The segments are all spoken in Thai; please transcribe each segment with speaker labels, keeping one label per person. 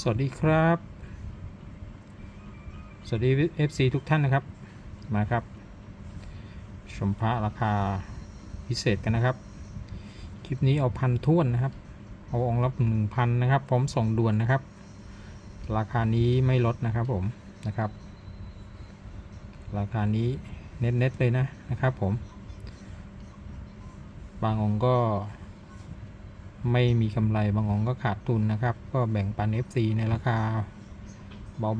Speaker 1: สวัสดีครับ สวัสดี FC ทุกท่านนะครับ มาครับ ชมพระราคาพิเศษกันนะครับ คลิปนี้เอาพันท้วนนะครับ เอาองค์ละหนึ่งพันนะครับ พร้อมส่งด่วนนะครับ ราคานี้ไม่ลดนะครับผมนะครับ ราคานี้เน็ตๆเลยนะนะครับผม บางองค์ก็ ไม่มีกำไรบางองค์ก็ขาดทุนนะครับ ก็แบ่งปัน FC ในราคา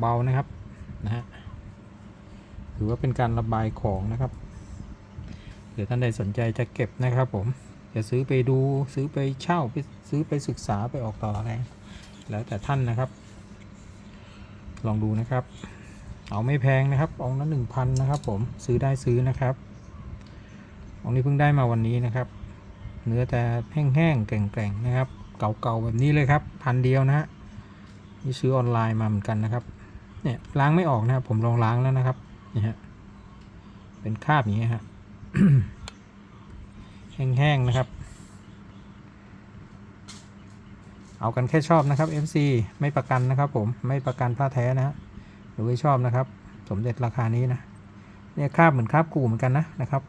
Speaker 1: เบาๆนะครับนะฮะถือว่าเป็นการระบายของนะครับเดี๋ยวท่านใดสนใจจะเก็บนะครับผมจะซื้อไปดูซื้อไปเช่าไปซื้อไปศึกษาไปออกต่ออะไรแล้วแต่ท่านนะครับ ลองดูนะครับ เอาไม่แพงนะครับองค์ละหนึ่งพันนะครับ ผมซื้อได้ซื้อนะครับองนี้เพิ่งได้มาวันนี้นะครับ เนื้อแต่แห้งๆแกร่งๆนะครับ เก่าๆแบบนี้เลยครับ พันเดียวนะฮะนี่ซื้อออนไลน์มาเหมือนกันนะครับเนี่ยล้างไม่ออกนะครับผมลองล้างแล้วนะครับนี่ฮะเป็นคราบอย่างเงี้ยฮะแห้งๆนะครับ เอากันแค่ชอบนะครับ MC ไม่ประกันนะครับ ผมไม่ประกันผ้าแท้นะฮะหรือไม่ชอบนะครับ สมเด็จราคานี้นะเนี่ยคราบเหมือนคราบกูเหมือนกันนะนะครับ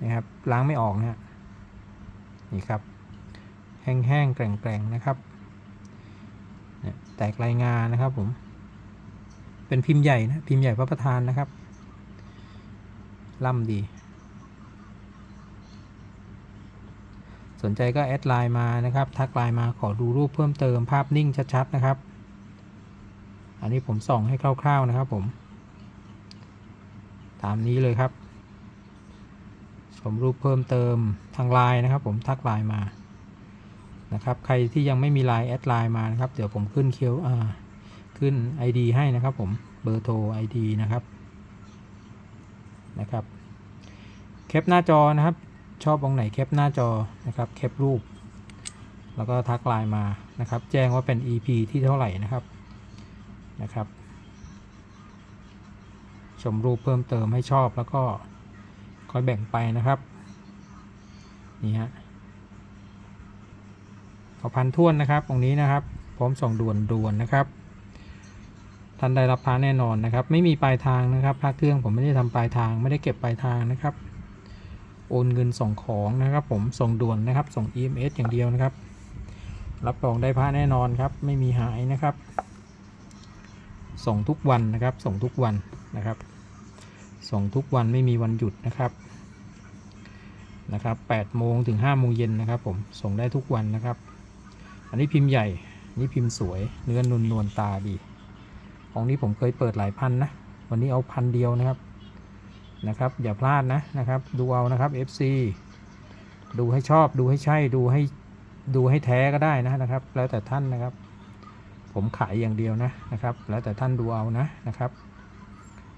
Speaker 1: นี่ครับล้างไม่ออกนะฮะ นี่ครับ แห้งๆแกร่งๆนะครับเนี่ยแตกลายงานนะครับผม เป็นพิมพ์ใหญ่นะ พิมพ์ใหญ่พระประธานนะครับ ล่ำดี สนใจก็แอดไลน์มานะครับ ทักไลน์มาขอดูรูปเพิ่มเติมภาพนิ่งชัดๆนะครับ อันนี้ผมส่องให้คร่าวๆนะครับผม ตามนี้เลยครับ ชมรูปเพิ่มเติมางไลน์นะครับ ผมทักไลน์มานะครับ ใครที่ยังไม่มีไลน์แอดไลน์มานะครับ เดี๋ยวผมขึ้นเคียวขึ้น ID ให้นะครับ ผมเบอร์โทร ID นะครับนะครับแคปหน้าจอนะครับ ชอบองไหนแคปหน้าจอนะครับแคปรูป แล้วก็ทักไลน์มานะครับ แจ้งว่าเป็น EP ที่เท่าไหร่นะครับนะครับ ชมรูปเพิ่มเติมให้ชอบแล้วก็คอยแบ่งไปนะครับ นี่ฮะเอพันท้วนนะครับ ตรงนี้นะครับ พร้อมส่งด่วนด่วนนะครับท่านได้รับพาแน่นอนนะครับ ไม่มีปลายทางนะครับพระเครื่องผมไม่ได้ทำปลายทาง ไม่ได้เก็บปลายทางนะครับ โอนเงินส่งของนะครับ ผมส่งด่วนนะครับ ส่ง EMS อย่างเดียวนะครับ รับรองได้พระแน่นอนครับ ไม่มีหายนะครับ ส่งทุกวันนะครับ ส่งทุกวันนะครับ ส่งทุกวันไม่มีวันหยุดนะครับ นะครับ8โมงถึง5โมงเย็นนะครับผมส่งได้ทุกวันนะครับ อันนี้พิมพ์ใหญ่นนี่พิมพ์สวย เนื้อนวลนวลตาดี ของนี้ผมเคยเปิดหลายพันนะ วันนี้เอาพันเดียวนะครับนะครับ อย่าพลาดนะนะครับ ดูเอานะครับ FC ดูให้ชอบดูให้ใช่ดูให้ดูให้แท้ก็ได้นะนะครับ แล้วแต่ท่านนะครับ ผมขายอย่างเดียวนะนะครับ แล้วแต่ท่านดูเอานะนะครับ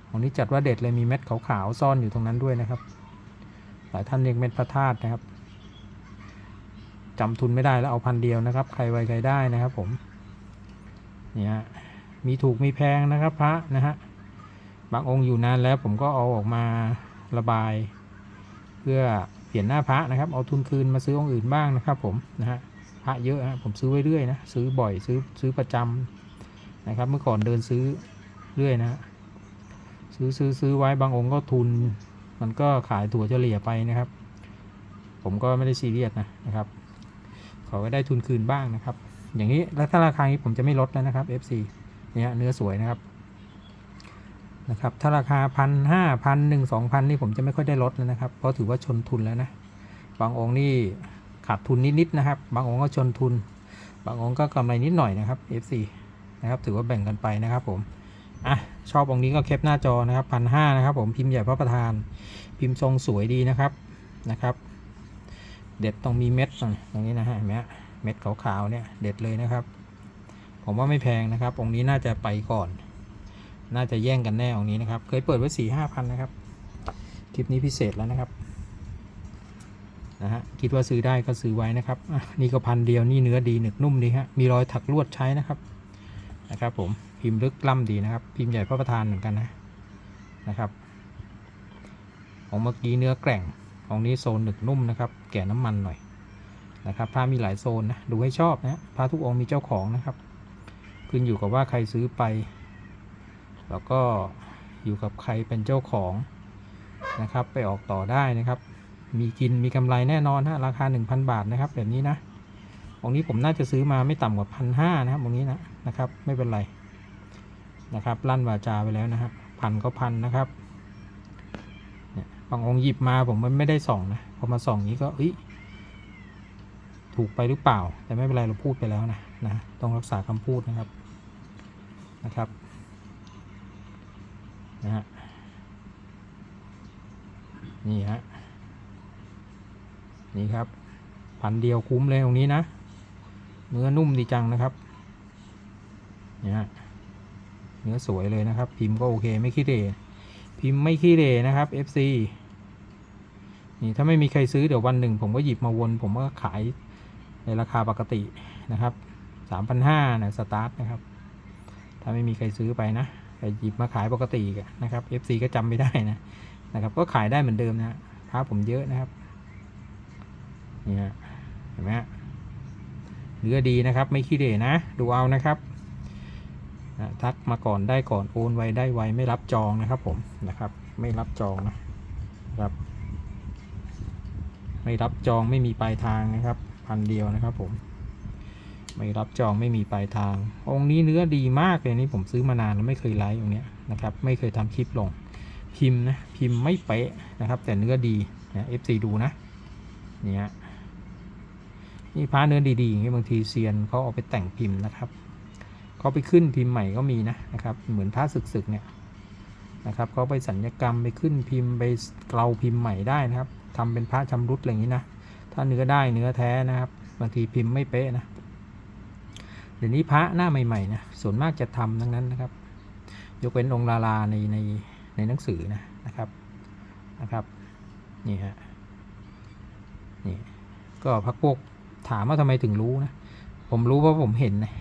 Speaker 1: ของนี้จัดว่าเด็ดเลยมีเม็ดขาวๆซ่อนอยู่ตรงนั้นด้วยนะครับ หลายท่านเรียกเม็ดพระธาตุนะครับจำทุนไม่ได้แล้วเอาพันเดียวนะครับ ใครไวใครได้นะครับผมนี่ฮะมีถูกมีแพงนะครับพระนะฮะบางองค์อยู่นานแล้วผมก็เอาออกมาระบาย เพื่อเปลี่ยนหน้าพระนะครับ เอาทุนคืนมาซื้อองค์อื่นบ้างนะครับ ผมนะฮะพระเยอะนะผมซื้อไว้เรื่อยนะซื้อบ่อยซื้อซื้อประจำนะครับ เมื่อก่อนเดินซื้อเรื่อยนะฮะซื้อซื้อซื้อไว้บางองค์ก็ทุน มันก็ขายถั่วเฉลี่ยไปนะครับ ผมก็ไม่ได้ซีเรียสนะนะครับขอไได้ทุนคืนบ้างนะครับ อย่างนี้แล้วถ้าราคานี้ผมจะไม่ลดแล้วนะครับ FC เนี่ยเนื้อสวยนะครับนะครับถ้าราคาพันห้าพันหนึ่งสองพันนี่ผมจะไม่ค่อยได้ลดแล้วนะครับ เพราะถือว่าชนทุนแล้วนะ บางองค์นี่ขาดทุนนิดๆนะครับ บางองค์ก็ชนทุน บางองค์ก็กำไรนิดหน่อยนะครับ FC นะครับถือว่าแบ่งกันไปนะครับผม อะชอบองค์นี้ก็แคปหน้าจอนะครับพันห้านะครับผมพิมพ์ใหญ่พระประธาน พิมพ์ทรงสวยดีนะครับนะครับ เด็ดต้องมีเม็ดหน่อยอย่างนี้นะฮะเห็นไหมฮะเม็ดขาวๆเนี่ยเด็ดเลยนะครับ ผมว่าไม่แพงนะครับ องค์นี้น่าจะไปก่อน น่าจะแย่งกันแน่องค์นี้นะครับ เคยเปิดไว้สี่ห้าพันนะครับคลิปนี้พิเศษแล้วนะครับนะฮะคิดว่าซื้อได้ก็ซื้อไว้นะครับนี่ก็พันเดียวนี่เนื้อดีหนึกนุ่มดีฮะมีรอยถักลวดใช้นะครับ นะครับผมพิมพ์ลึกล่ำดีนะครับ พิมพ์ใหญ่พระประธานเหมือนกันนะนะครับ ของเมื่อกี้เนื้อแกร่งของนี้โซนหนึกนุ่มนะครับ แก่น้ำมันหน่อยนะครับผ้ามีหลายโซนนะดูให้ชอบนะผ้าทุกองค์มีเจ้าของนะครับ ขึ้นอยู่กับว่าใครซื้อไป แล้วก็อยู่กับใครเป็นเจ้าของนะครับ ไปออกต่อได้นะครับ มีกินมีกำไรแน่นอนฮะราคา 1,000 บาทนะครับ แบบนี้นะองนี้ผมน่าจะซื้อมาไม่ต่ำกว่าพันห้านะครับองนี้นะ นะครับ ไม่เป็นไรนะครับลั่นวาจาไปแล้วนะฮะพันก็พันนะครับเนี่ยบางองค์หยิบมาผมมันไม่ได้ส่องนะพอมาส่องนี้ก็อ้ยถูกไปหรือเปล่า แต่ไม่เป็นไรเราพูดไปแล้วนะนะต้องรักษาคำพูดนะครับนะครับนะฮะนี่ฮะนี่ครับพันเดียวคุ้มเลยตรงนี้นะ เนื้อนุ่มดีจังนะครับ นี่ยฮะเนื้อสวยเลยนะครับ พิมพ์ก็โอเคไม่ขี้เหร่พิมพ์ไม่ขี้เหร่นะครับ FC นี่ถ้าไม่มีใครซื้อเดี๋ยววันหนึ่ง ผมก็หยิบมาวน ผมก็ขายในราคาปกตินะครับสามพันห้านะสตาร์ทนะครับ ถ้าไม่มีใครซื้อไปนะแต่หยิบมาขายปกติกอะนะครับ FC ก็จำไม่ได้นะนะครับ ก็ขายได้เหมือนเดิมนะพระผมเยอะนะครับนี่ฮะเห็นไหมเนื้อดีนะครับ ไม่ขี้เหร่นะ ดูเอานะครับ ทักมาก่อนได้ก่อนโอนไวได้ไวไม่รับจองนะครับผมนะครับ ไม่รับจองนะครับ ไม่รับจองไม่มีปลายทางนะครับ พันเดียวนะครับผม ไม่รับจองไม่มีปลายทาง องค์นี้เนื้อดีมากเลยนี่ผมซื้อมานานแล้วไม่เคยไลฟ์องค์เนี้ยนะครับ ไม่เคยทำคลิปลงพิมพ์นะพิมพ์ไม่เป๊ะนะครับ แต่เนื้อดีนะ FC ดูนะเนี่ยนี่พระเนื้อดีๆอย่างเงี้ยบางทีเซียนเขาเอาไปแต่งพิมพ์นะครับ เขาไปขึ้นพิมพ์ใหม่ก็มีนะนะครับ เหมือนพระศึกๆเนี่ยนะครับเขาไปสัญญกรรมไปขึ้นพิมพ์ไปเกลาพิมพ์ใหม่ได้นะครับทำเป็นพระชำรุดอะไรอย่างนี้นะถ้าเนื้อได้เนื้อแท้นะครับบางทีพิมพ์ไม่เป๊ะนะเดี๋ยวนี้พระหน้าใหม่ๆนะส่วนมากจะทำทั้งนั้นนะครับ ยกเว้นองค์ลาลาในในในหนังสือนะนะครับนะครับนี่ฮะนี่ก็พักพวกถามว่าทำไมถึงรู้นะผมรู้เพราะผมเห็นนะ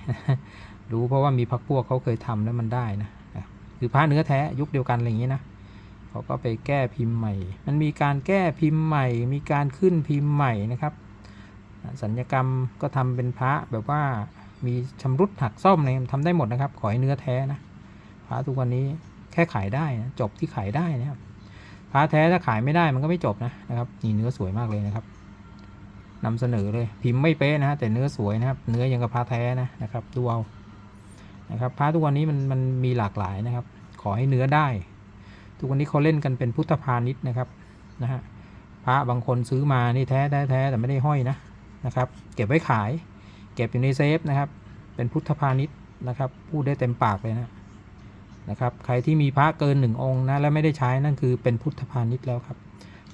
Speaker 1: รู้เพราะว่ามีพักพวกเขาเคยทำแล้วมันได้นะคือผ้าเนื้อแท้ยุคเดียวกันอะไรอย่างนี้นะเขาก็ไปแก้พิมพ์ใหม่ มันมีการแก้พิมพ์ใหม่ มีการขึ้นพิมพ์ใหม่นะครับสัญญกรรมก็ทำเป็นพระแบบว่ามีชำรุดหักซ่อมอะไรทำได้หมดนะครับ ขอให้เนื้อแท้นะพระทุกวันนี้แค่ขายได้นะจบที่ขายได้นะครับพระแท้ถ้าขายไม่ได้มันก็ไม่จบนะนะครับนี่เนื้อสวยมากเลยนะครับนำเสนอเลยพิมพ์ไม่เป๊ะนะฮะแต่เนื้อสวยนะครับ เนื้อยังกับพระแท้นะนะครับดูเอา นะครับพระทุกวันนี้มันมันมีหลากหลายนะครับ ขอให้เนื้อได้ ทุกวันนี้เขาเล่นกันเป็นพุทธพาณิชย์นะครับนะฮะพระบางคนซื้อมานี่แท้แท้แท้แต่ไม่ได้ห้อยนะนะครับ เก็บไว้ขาย เก็บอยู่ในเซฟนะครับ เป็นพุทธพาณิชย์นะครับ พูดได้เต็มปากเลยนะนะครับใครที่มีพระเกินหนึ่งองค์นะแล้วไม่ได้ใช้นั่นคือเป็นพุทธพาณิชย์แล้วครับ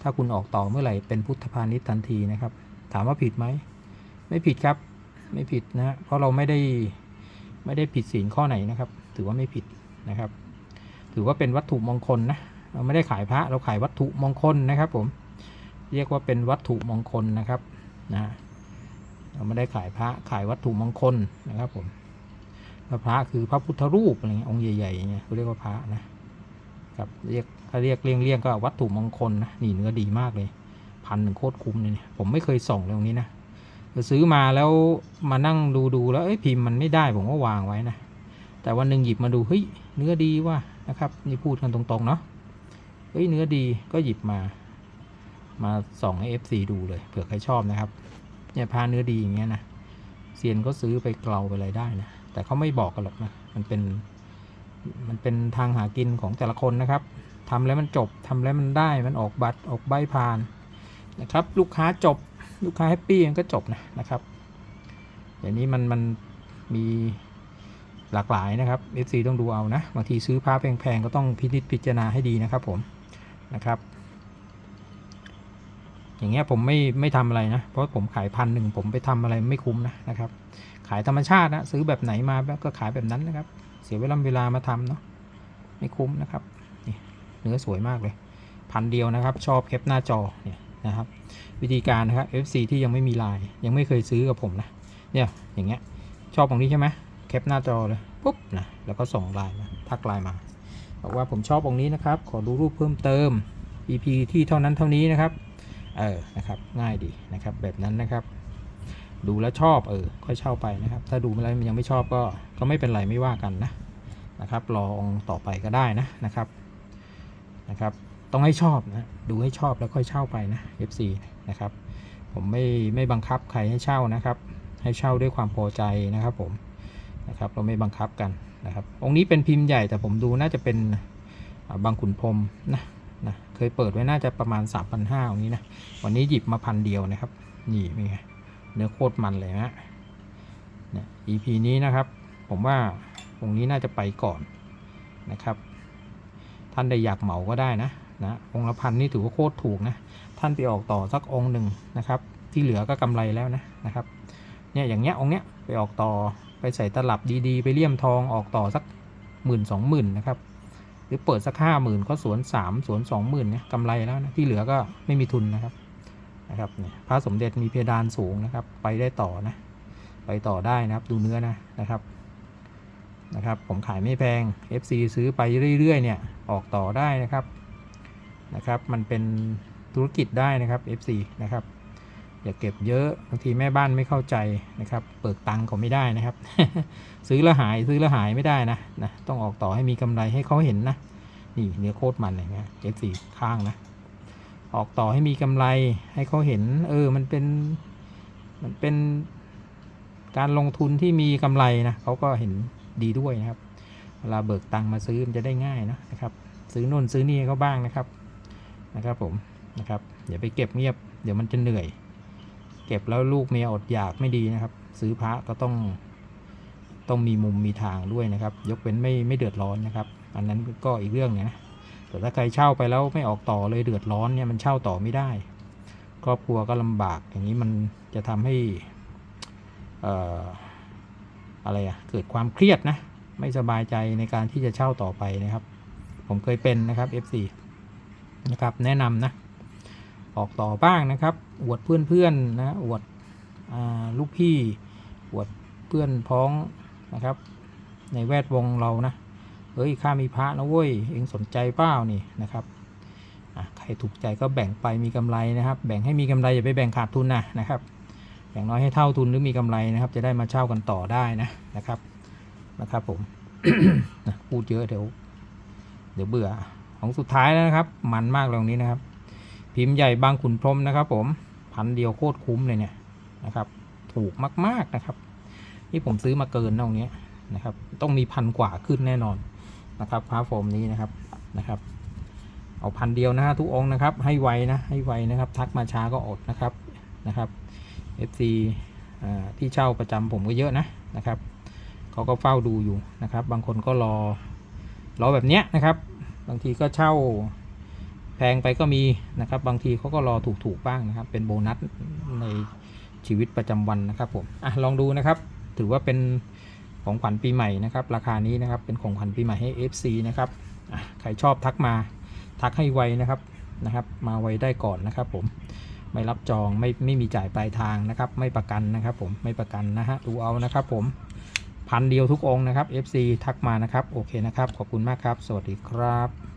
Speaker 1: ถ้าคุณออกต่อเมื่อไหร่เป็นพุทธพาณิชย์ทันทีนะครับ ถามว่าผิดไหมไม่ผิดครับไม่ผิดนะเพราะเราไม่ได้ ไม่ได้ผิดศีลข้อไหนนะครับ ถือว่าไม่ผิดนะครับ ถือว่าเป็นวัตถุมงคลนะเราไม่ได้ขายพระเราขายวัตถุมงคลนะครับผมเรียกว่าเป็นวัตถุมงคลนะครับนะเราไม่ได้ขายพระขายวัตถุมงคลนะครับผมพระคือพระพุทธรูปอะไรเงี้ยองค์ใหญ่ๆอย่างเงี้ยเขาเรียกว่าพระนะครับเรียกถ้าเรียกเลี่ยงๆก็วัตถุมงคลนะนี่เนื้อดีมากเลยพันหนึ่งโคตรคุ้มเลยเนี่ยผมไม่เคยส่องเลยตรงนี้นะ ซื้อมาแล้วมานั่งดูดูแล้วเอ้ยพิมพ์มันไม่ได้ผมก็วางไว้นะ แต่วันหนึ่งหยิบมาดูเฮ้ยเนื้อดีว่ะนะครับนี่พูดกันตรงๆเนาะเฮ้ยเนื้อดีก็หยิบมา มาส่องให้ FC ดูเลยเผื่อใครชอบนะครับเนี่ยพาเนื้อดีอย่างเงี้ยนะเซียนก็ซื้อไปเกลาไปอะไรได้นะแต่เขาไม่บอกกันหรอกนะมันเป็นมันเป็นทางหากินของแต่ละคนนะครับทำแล้วมันจบทำแล้วมันได้มันออกบัตรออกใบผ่านนะครับ ลูกค้าจบ ลูกค้าแฮปปี้มันก็จบนะนะครับอย่างนี้มันมันมีหลากหลายนะครับ FC ต้องดูเอานะบางทีซื้อผ้าแพงๆก็ต้องพินิจพิจารณาให้ดีนะครับผมนะครับ อย่างเงี้ยผมไม่ไม่ทำอะไรนะ เพราะผมขายพันหนึ่งผมไปทำอะไรไม่คุ้มนะนะครับ ขายธรรมชาตินะซื้อแบบไหนมาแบบก็ขายแบบนั้นนะครับ เสียเวลาเวลามาทำเนาะไม่คุ้มนะครับนี่เนื้อสวยมากเลย พันเดียวนะครับ ชอบแคปหน้าจอเนี่ยนะครับ วิธีการนะครับ FC ที่ยังไม่มีลน์ยังไม่เคยซื้อกับผมนะเนี่ยอย่างเงี้ยชอบตรงนี้ใช่ไหมแคปหน้าจอเลยปุ๊บนะแล้วก็ส่งไลน์มาทักไลน์มาบอกว่าผมชอบองนี้นะครับ ขอดูรูปเพิ่มเติม EP ที่เท่านั้นเท่านี้นะครับเออนะครับง่ายดีนะครับแบบนั้นนะครับ ดูแล้วชอบเออค่อยเช่าไปนะครับ ถ้าดูแล้วมันยังไม่ชอบก็ก็ไม่เป็นไรไม่ว่ากันนะนะครับลองต่อไปก็ได้นะนะครับนะครับ ต้องให้ชอบนะ ดูให้ชอบแล้วค่อยเช่าไปนะ FC นะครับ ผมไม่ไม่บังคับใครให้เช่านะครับ ให้เช่าด้วยความพอใจนะครับ ผมนะครับ เราไม่บังคับกันนะครับ องค์นี้เป็นพิมพ์ใหญ่แต่ผมดูน่าจะเป็นบางขุนพรมนะนะเคยเปิดไว้น่าจะประมาณ 3,500องนี้นะ วันนี้หยิบมาพันเดียวนะครับ นี่เป็นไงเนื้อโคตรมันเลยนะเนี่ย EP นี้นะครับ ผมว่าองค์นี้น่าจะไปก่อนนะครับ ท่านได้อยากเหมาก็ได้นะ นะองค์ละพันนี่ถือว่าโคตรถูกนะ ท่านไปออกต่อสักองค์หนึ่งนะครับ ที่เหลือก็กำไรแล้วนะนะครับ เนี่ยอย่างเงี้ยองค์เนี้ยไปออกต่อไปใส่ตลับดีๆ ไปเลี่ยมทองออกต่อสักหมื่นสองหมื่นนะครับ หรือเปิดสักห้าหมื่นก็สวนสามสวนสองหมื่นเนี่ยกำไรแล้วนะที่เหลือก็ไม่มีทุนนะครับนะครับเนี่ยพระสมเด็จมีเพดานสูงนะครับ ไปได้ต่อนะ ไปต่อได้นะครับดูเนื้อนะนะครับนะครับ ผมขายไม่แพง FC ซื้อไปเรื่อยๆเนี่ยออกต่อได้นะครับ นะครับ มันเป็นธุรกิจได้นะครับ FC นะครับ อย่าเก็บเยอะบางทีแม่บ้านไม่เข้าใจนะครับ เปิดตังค์เขาไม่ได้นะครับ ซื้อแล้วหายซื้อแล้วหายไม่ได้นะนะต้องออกต่อให้มีกำไรให้เขาเห็นนะนี่เนื้อโคตรมันอะไรเงี้ยเจ็ดสี่ข้างนะ ออกต่อให้มีกำไรให้เขาเห็น เออมันเป็นมันเป็นการลงทุนที่มีกำไรนะเขาก็เห็นดีด้วยนะครับ เวลาเบิกตังค์มาซื้อมันจะได้ง่ายนะครับ ซื้อนู่นซื้อนี่เขาบ้างนะครับ นะครับผมนะครับอย่าไปเก็บเงียบเดี๋ยวมันจะเหนื่อย เก็บแล้วลูกเมียอดอยากไม่ดีนะครับ ซื้อพระก็ต้องต้องมีมุมมีทางด้วยนะครับ ยกเว้นไม่ไม่เดือดร้อนนะครับ อันนั้นก็อีกเรื่องนะแต่ถ้าใครเช่าไปแล้วไม่ออกต่อเลยเดือดร้อนเนี่ยมันเช่าต่อไม่ได้ ครอบครัวก็ลำบากอย่างนี้มันจะทำให้อ่ออะไรอะเกิดความเครียดนะ ไม่สบายใจในการที่จะเช่าต่อไปนะครับ ผมเคยเป็นนะครับ FC นะครับ แนะนำนะ ออกต่อบ้างนะครับ อวดเพื่อนๆนะอวดอลูกพี่ อวดเพื่อนพ้องนะครับ ในแวดวงเรานะเฮ้ยข้ามีพระนะเว้ยเองสนใจเปล่านี่นะครับใครถูกใจก็แบ่งไปมีกำไรนะครับ แบ่งให้มีกำไรอย่าไปแบ่งขาดทุนนะนะครับอย่างน้อยให้เท่าทุนหรือมีกำไรนะครับ จะได้มาเช่ากันต่อได้นะนะครับนะครับผมพูดเยอะเดี๋ยวเดี๋ยวเบื่อ ของสุดท้ายแล้วนะครับ มันมากเลยตรงนี้นะครับ พิมพ์ใหญ่บางขุนพรมนะครับ ผมพันเดียวโคตรคุ้มเลยเนี่ยนะครับ ถูกมากๆนะครับ นี่ผมซื้อมาเกินนะตรงเนี้ยนะครับ ต้องมีพันกว่าขึ้นแน่นอนนะครับพระโฟมนี้นะครับนะครับเอาพันเดียวนะฮะทุกองนะครับ ให้ไวนะให้ไวนะครับ ทักมาช้าก็อดนะครับนะครับ FC อ่าที่เช่าประจำผมก็เยอะนะนะครับเขาก็เฝ้าดูอยู่นะครับ บางคนก็รอรอแบบเนี้ยนะครับ บางทีก็เช่าแพงไปก็มีนะครับ บางทีเขาก็รอถูกๆบ้างนะครับ เป็นโบนัสในชีวิตประจำวันนะครับผมอะลองดูนะครับ ถือว่าเป็นของขวัญปีใหม่นะครับ ราคานี้นะครับเป็นของขวัญปีใหม่ให้ FC นะครับอะใครชอบทักมาทักให้ไวนะครับนะครับ มาไวได้ก่อนนะครับ ผมไม่รับจองไม่ไม่มีจ่ายปลายทางนะครับ ไม่ประกันนะครับ ผมไม่ประกันนะฮะดูเอานะครับ ผม พันเดียวทุกองนะครับ FC ทักมานะครับ โอเคนะครับ ขอบคุณมากครับ สวัสดีครับ